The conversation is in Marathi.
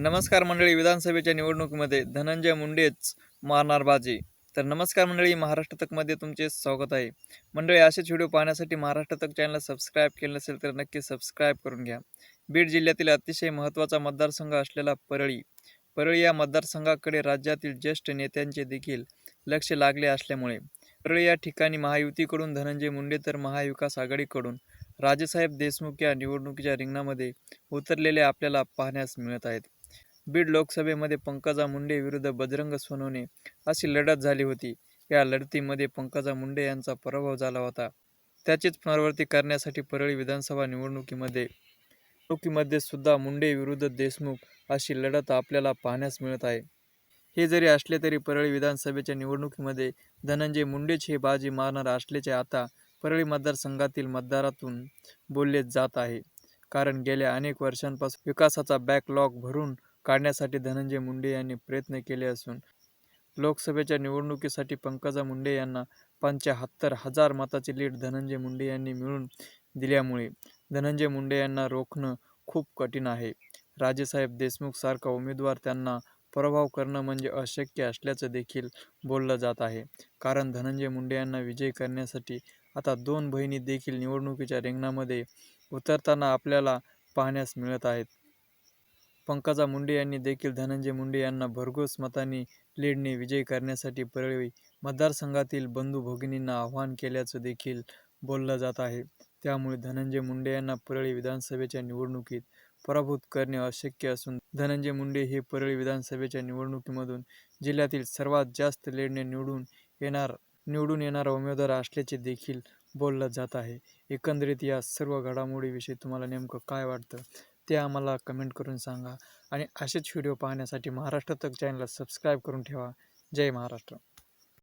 नमस्कार मंडळी विधानसभेच्या निवडणुकीमध्ये धनंजय मुंडेच मारणार बाजी. तर नमस्कार मंडळी महाराष्ट्र तकमध्ये तुमचे स्वागत आहे. मंडळी असेच व्हिडिओ पाहण्यासाठी महाराष्ट्र तक चॅनलला सबस्क्राईब केलं नसेल तर नक्की सबस्क्राईब करून घ्या. बीड जिल्ह्यातील अतिशय महत्त्वाचा मतदारसंघ असलेला परळी. परळी या मतदारसंघाकडे राज्यातील ज्येष्ठ नेत्यांचे देखील लक्ष लागले असल्यामुळे परळी या ठिकाणी महायुतीकडून धनंजय मुंडे तर महाविकास आघाडीकडून राजेसाहेब देशमुख या निवडणुकीच्या रिंगणामध्ये उतरलेले आपल्याला पाहण्यास मिळत आहेत. बीड लोकसभेमध्ये पंकजा मुंडे विरुद्ध बजरंग सोनवणे अशी लढत झाली होती. या लढतीमध्ये पंकजा मुंडे यांचा पराभव झाला होता. त्याचीच पुनरावृत्ती करण्यासाठी परळी विधानसभा निवडणुकीमध्ये निवडणुकीमध्ये सुद्धा मुंडे विरुद्ध देशमुख अशी लढत आपल्याला पाहण्यास मिळत आहे. हे जरी असले तरी परळी विधानसभेच्या निवडणुकीमध्ये धनंजय मुंडेच हे बाजी मारणार असल्याचे आता परळी मतदारसंघातील मतदारातून बोलले जात आहे. कारण गेल्या अनेक वर्षांपासून विकासाचा बॅकलॉग भरून काढण्यासाठी धनंजय मुंडे यांनी प्रयत्न केले असून लोकसभेच्या निवडणुकीसाठी पंकजा मुंडे यांना पंच्याहत्तर हजार मताची लीड धनंजय मुंडे यांनी मिळून दिल्यामुळे धनंजय मुंडे यांना रोखणं खूप कठीण आहे. राजेसाहेब देशमुख सारखा उमेदवार त्यांना पराभव करणं म्हणजे अशक्य असल्याचं देखील बोललं जात आहे. कारण धनंजय मुंडे यांना विजयी करण्यासाठी आता दोन बहिणी देखील निवडणुकीच्या रिंगणामध्ये उतरताना आपल्याला पाहण्यास मिळत आहेत. पंकजा मुंडे यांनी देखील धनंजय मुंडे यांना भरघोस मताने लीडने विजयी करण्यासाठी परळी मतदारसंघातील बंधू भगिनींना आवाहन केल्याचं देखील बोललं जात आहे. त्यामुळे धनंजय मुंडे यांना परळी विधानसभेच्या निवडणुकीत पराभूत करणे अशक्य असून धनंजय मुंडे हे परळी विधानसभेच्या निवडणुकीमधून जिल्ह्यातील सर्वात जास्त लीडने निवडून येणार निवडून येणारा उमेदवार असल्याचे देखील बोललं जात आहे. एकंदरीत या सर्व घडामोडीविषयी तुम्हाला नेमकं काय वाटतं? ते आम्हाला कमेंट करून सांगा आणि असेच व्हिडिओ पाहण्यासाठी महाराष्ट्र तक चॅनलला सबस्क्राईब करून ठेवा. जय महाराष्ट्र.